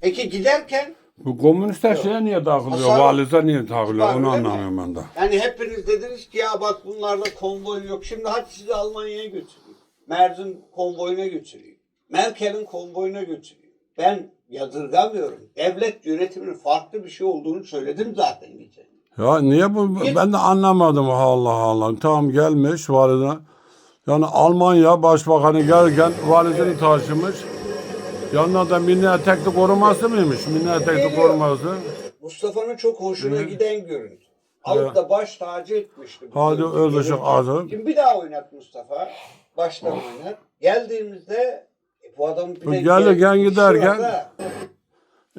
Peki giderken Bu komünistler şeye niye takılıyor? Hasar- Valize niye takılıyor? Var, Onu değil mi? anlamıyorum ben de. yani hepiniz dediniz ki ya bak bunlarda konvoy yok. Şimdi hadi sizi Almanya'ya götüreyim. Merz'in konvoyuna götüreyim. Merkel'in konvoyuna götüreyim. Ben yadırgamıyorum. Devlet yönetiminin farklı bir şey olduğunu söyledim zaten geçen. Ya niye bu? Ben de anlamadım Allah Allah. Tamam gelmiş valide. Yani Almanya başbakanı gelirken valizini taşımış. Yanına da milli etekli koruması mıymış? Milli etekli Geliyor. koruması. Mustafa'nın çok hoşuna Evet. giden görüntü. Alıp da baş tacı etmişti. bu Hadi görüntü Özışık gelirken. ağzı. Şimdi bir daha oynat Mustafa. Baştan oynat. Geldiğimizde e, bu adam bir de gelirken gel- giderken- var da.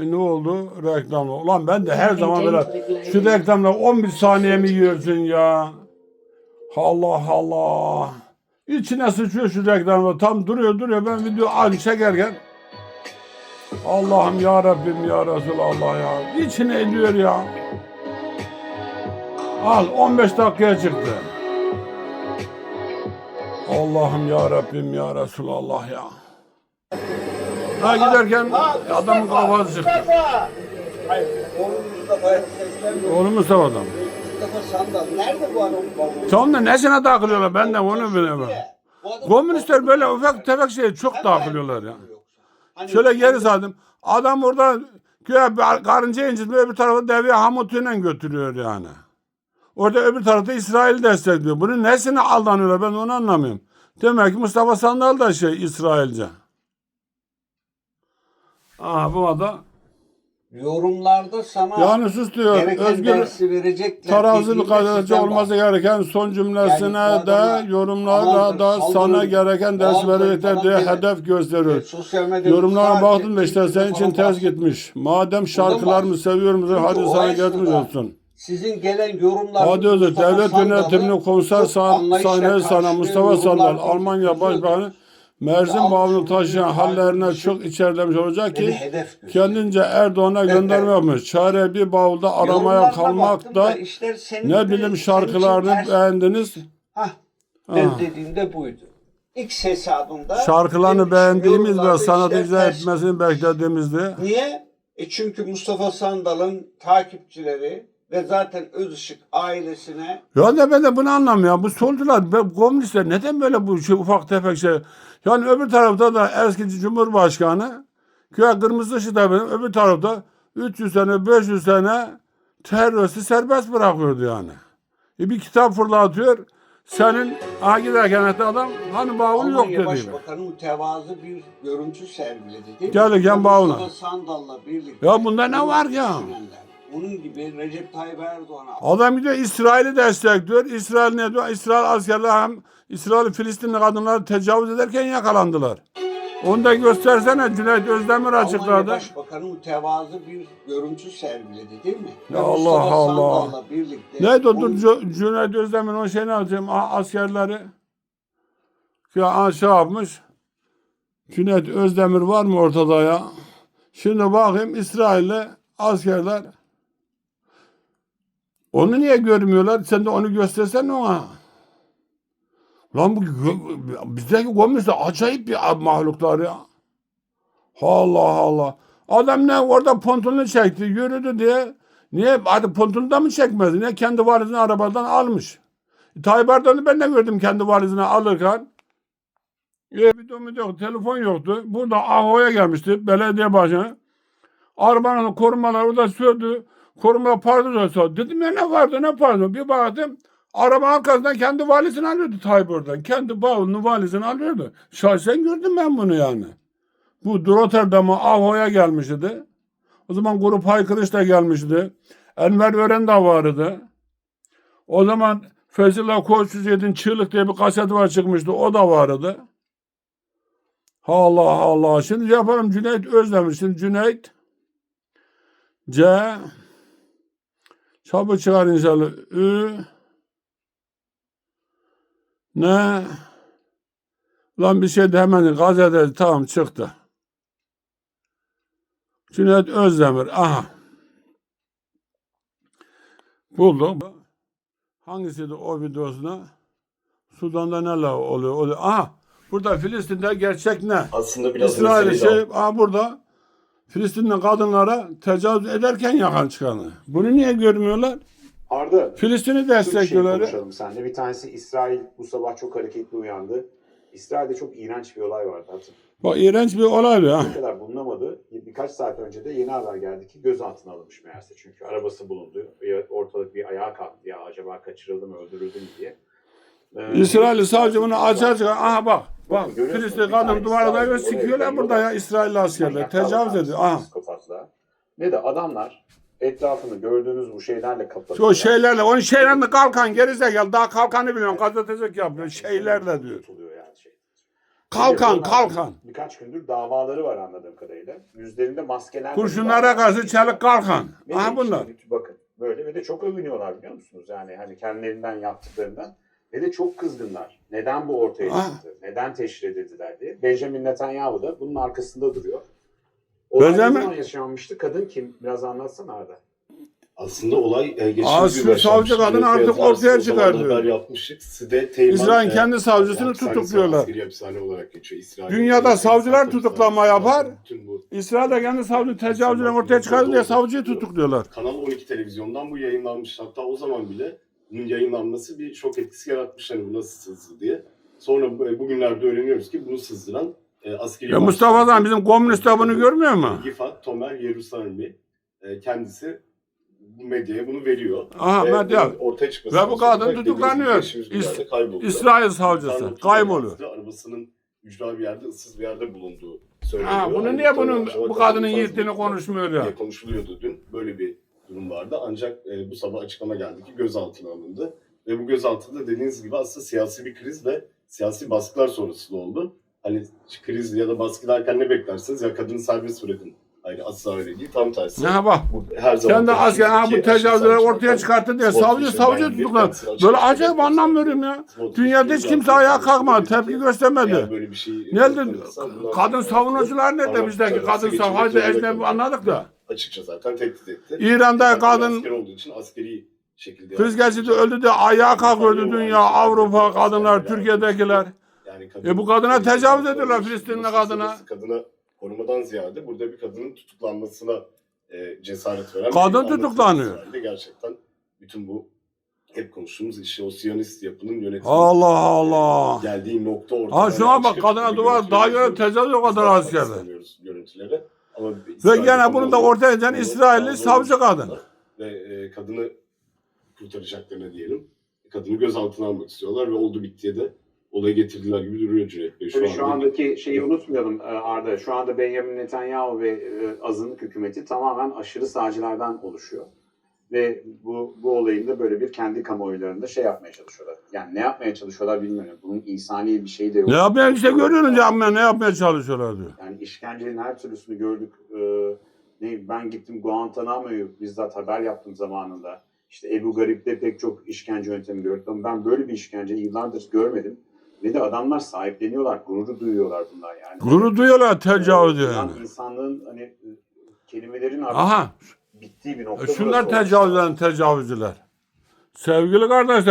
E ne oldu? Reklamla. Ulan ben de her zaman böyle şu reklamla 11 saniye mi yiyorsun ya? Allah Allah. İçine sıçıyor şu reklamla. Tam duruyor duruyor. Ben video aynı çekerken Allah'ım ya Rabbim ya Resulallah ya. İçine ediyor ya. Al 15 dakikaya çıktı. Allah'ım ya Rabbim ya Resulallah ya. Ha giderken adamın kafası çıktı. Hayır, oğlum. Mustafa adam? Tamam da nesine takılıyorlar ben de onu adam- Komünistler böyle ufak tefek şeye çok takılıyorlar ya. Hani- Şöyle geri sardım. Adam orada güya karınca incitmiyor öbür tarafa deveye hamutuyla götürüyor yani. Orada öbür tarafta İsrail destekliyor. Bunun nesine aldanıyorlar ben onu anlamıyorum. Demek ki Mustafa Sandal da şey İsrailce. Aha bu da Yorumlarda sana yani sus diyor. Özgür dediğinde gazeteci olması gereken son cümlesine Yani de yorumlarda da sana gereken ders verecekler diye hedef. Sosyal medyada Yorumlara baktım da işte senin için ters gitmiş. Madem şarkılar mı seviyor musun? Çünkü Hadi sana geçmiş olsun. Sizin gelen yorumlar Hadi özür devlet yönetimini konser sah- sahnesi sana Mustafa Sandal Almanya Başbakanı Bağını olduğu taşıyan hallerine çok içerlemiş olacak Beni ki kendince Erdoğan'a gönderme yapmış. Çare bir bavulda aramaya kalmak da ne bileyim şarkılarını beğendiniz. Hah, Ha. ben dediğimde buydu. X hesabımda Şarkılarını beğendiğimiz ve sanat icra etmesini beklediğimizde Niye? E çünkü Mustafa Sandal'ın takipçileri ve zaten Özışık ailesine Ya da ben de bunu anlamıyorum. Bu solcular, be- komünistler neden böyle bu şey, ufak tefek şey. Yani öbür tarafta da eski Cumhurbaşkanı köye kırmızı ışıkta benim öbür tarafta 300 sene 500 sene teröristi serbest bırakıyordu yani. E bir kitap fırlatıyor. Senin aha giderken hatta adam hani bavul yok dedi. Başbakanı mütevazı bir görüntü sergiledi değil mi? Bağına. Mustafa Sandal'la birlikte. Ya bunda ne var ya? düşünenler, Bunun gibi Recep Tayyip Erdoğan'a Adam gidiyor İsrail'i destekliyor. İsrail ne diyor? İsrail askerler hem İsrail Filistinli kadınları tecavüz ederken yakalandılar. Onu da göstersene Cüneyt Özdemir Almanya açıkladı. Başbakanı mütevazı bir görüntü sergiledi değil mi? Ve Ya Mustafa Allah Allah. Sandal'la birlikte. Neydi o dur Cüneyt Özdemir o şeyini alacağım askerleri. Ya şey yapmış. Cüneyt Özdemir var mı ortada ya? Şimdi bakayım İsrail'le askerler. Onu niye görmüyorlar? Sen de onu göstersen ona. Lan bu bizdeki komünistler acayip bir mahluklar ya. Allah Allah. Adam ne orada pontonunu çekti, yürüdü diye. Niye? Hadi pontonunu da mı çekmedi? Niye? Kendi valizini arabadan almış. Tayyip Erdoğan'ı ben de gördüm kendi valizini alırken. E, bir domuz yok, telefon yoktu. Burada Aho'ya gelmişti, belediye başkanı. Arabanın korumaları orada sürdü. Koruma pardon sordu. Dedim ya ne vardı ne pardon. Bir baktım araba arkasından kendi valizini alıyordu Tayyip. Kendi bavulunu valizini alıyordu. Şahsen gördüm ben bunu yani. Bu Rotterdam'a Aho'ya gelmişti. O zaman grup haykırış da gelmişti. Enver Ören de vardı. O zaman Fezullah Koçsuziyet'in Çığlık diye bir kaseti var çıkmıştı. O da vardı. Allah Allah. Şimdi yapalım Cüneyt Özdemir. Şimdi Cüneyt C Çabuk çıkar inşallah. Ü Ne Lan bir şey de hemen gazete tamam çıktı. Cüneyt Özdemir. Aha. Buldum. Hangisiydi o videosuna? Sudan'da neler oluyor? oluyor. Aha. Burada Filistin'de gerçek ne? Aslında biraz İsrail şey, aha burada Filistinli kadınlara tecavüz ederken yakan çıkanı. Bunu niye görmüyorlar? Arda, Filistin'i şey destekliyorlar. ya. konuşalım seninle. Bir tanesi İsrail bu sabah çok hareketli uyandı. İsrail'de çok iğrenç bir olay vardı. Hatırlıyor Bak iğrenç bir olay ya. Ne kadar bulunamadı. Birkaç saat önce de yeni haber geldi ki gözaltına alınmış meğerse. Çünkü arabası bulundu. Ortalık bir ayağa kalktı. Ya acaba kaçırıldı mı, öldürüldü mü diye. Ee, İsrailli savcı bunu açar çıkar. Aha bak. Bak Filistin kadın böyle oraya sikiyorlar burada ya İsrailli askerler. manyaklar Tecavüz ediyor. Aha. Ne de adamlar etrafını gördüğünüz bu şeylerle kapatıyor. Şu şeylerle, onun şeylerle kalkan gerizekalı. Daha kalkanı biliyorum. Gazetecilik yapıyor. Şeylerle diyor. Yani şey. Kalkan, kalkan. Birkaç gündür davaları var anladığım kadarıyla. Yüzlerinde maskeler. Kurşunlara karşı çelik kalkan. Aha bunlar. Bakın böyle ve de çok övünüyorlar biliyor musunuz? Yani hani kendilerinden yaptıklarından. Ve de çok kızgınlar. Neden bu ortaya çıktı? Neden teşhir edildiler diye. Benjamin Netanyahu da bunun arkasında duruyor. Olay Benjamin- ne zaman yaşanmıştı? Kadın kim? Biraz anlatsana Arda. Aslında olay e, geçtiğimiz Aa, gün savcı kadın artık ortaya o zaman çıkardı. Haber yapmıştık. Side Teğmen, İsrail e, kendi savcısını hapishanesi, tutukluyorlar. Askeri hapishane olarak geçiyor. İsrail Dünyada savcılar tutuklama yapar. Bütün bu İsrail'de kendi savcı tecavüzden ortaya çıkardı diye savcıyı tutukluyorlar. Kanal 12 televizyondan bu yayınlanmış. Hatta o zaman bile yayınlanması bir şok etkisi yaratmış. Hani bu nasıl sızdı diye. Sonra bu- bugünlerde öğreniyoruz ki bunu sızdıran e, askeri... Ya Mustafa Zan bizim komünistler bunu görmüyor mu? Gifat Tomer Yerusalmi e, kendisi bu medyaya bunu veriyor. Aha, Ve medya. Ortaya çıkması Ve bu kadın tutuklanıyor. İs-. İsrail savcısı kayboluyor. Arabasının ücra bir yerde, ıssız bir yerde bulunduğu söyleniyor. Ha, bunu Hani niye bunun bu kadının kadın yiğitliğini konuşmuyor ya? konuşuluyordu dün. Böyle bir durum vardı. Ancak e, bu sabah açıklama geldi ki gözaltına alındı. Ve bu gözaltında dediğiniz gibi aslında siyasi bir kriz ve siyasi baskılar sonrasında oldu. Hani kriz ya da baskı derken ne beklersiniz? Ya kadını serbest bırakın. Hayır asla öyle değil. Tam tersi. Ne bak. Her zaman Sen de asker ha bu tecavüzleri ortaya çıkarttı diye savcı savcı tutuklar. Böyle acayip anlam veriyorum ya. Dünyada hiç kimse ayağa kalkmadı, tepki göstermedi. böyle bir şey kadın savunucular Tamam, bizdeki tabii, kadın geçici sav? Hadi zorunda ecnebi anladık da. Açıkça zaten tehdit etti. İran'da Zaten kadın asker olduğu için askeri şekilde kriz geçirdi öldü diye ayağa kalkıyordu dünya, Avrupa kadınlar, Türkiye'dekiler. Yani kadın, E bu kadına tecavüz ediyorlar Filistinli kadına. Kadına korumadan ziyade burada bir kadının tutuklanmasına e, cesaret veren Kadın tutuklanıyor. Gerçekten bütün bu hep konuştuğumuz işte o Siyonist yapının yönetimi Allah Allah. geldiği nokta ortada. Ha şuna bak kadına duvar görüntüleri daha göre tecavüz o kadar askerde. Ama Ve gene bunu da ortaya eden İsrailli savcı kadın. Ve e, kadını kurtaracaklarına diyelim. Kadını gözaltına almak istiyorlar ve oldu bittiye de olaya getirdiler gibi duruyor Cüneyt Bey. Şu, şu anda. andaki şeyi unutmayalım e, Arda. Şu anda Benjamin Netanyahu ve e, azınlık hükümeti tamamen aşırı sağcılardan oluşuyor. Ve bu, bu olayın da böyle bir kendi kamuoylarında şey yapmaya çalışıyorlar. Yani ne yapmaya çalışıyorlar bilmiyorum. Bunun insani bir şey de yok. Ne yapmaya işte görüyoruz ya ne yapmaya çalışıyorlar diyor. Yani işkencenin her türlüsünü gördük. Ee, ne ben gittim Guantanamo'yu bizzat haber yaptım zamanında. İşte Ebu Garip'te pek çok işkence yöntemi gördüm. Ama Ben böyle bir işkenceyi yıllardır görmedim. Ve de adamlar sahipleniyorlar, gurur duyuyorlar bunlar yani. Gurur duyuyorlar tecavüz Ee, yani. insanlığın hani e, kelimelerin artık Aha bittiği bir nokta. şunlar burası olmuş. tecavüzlerin tecavüzcüler. Sevgili kardeşler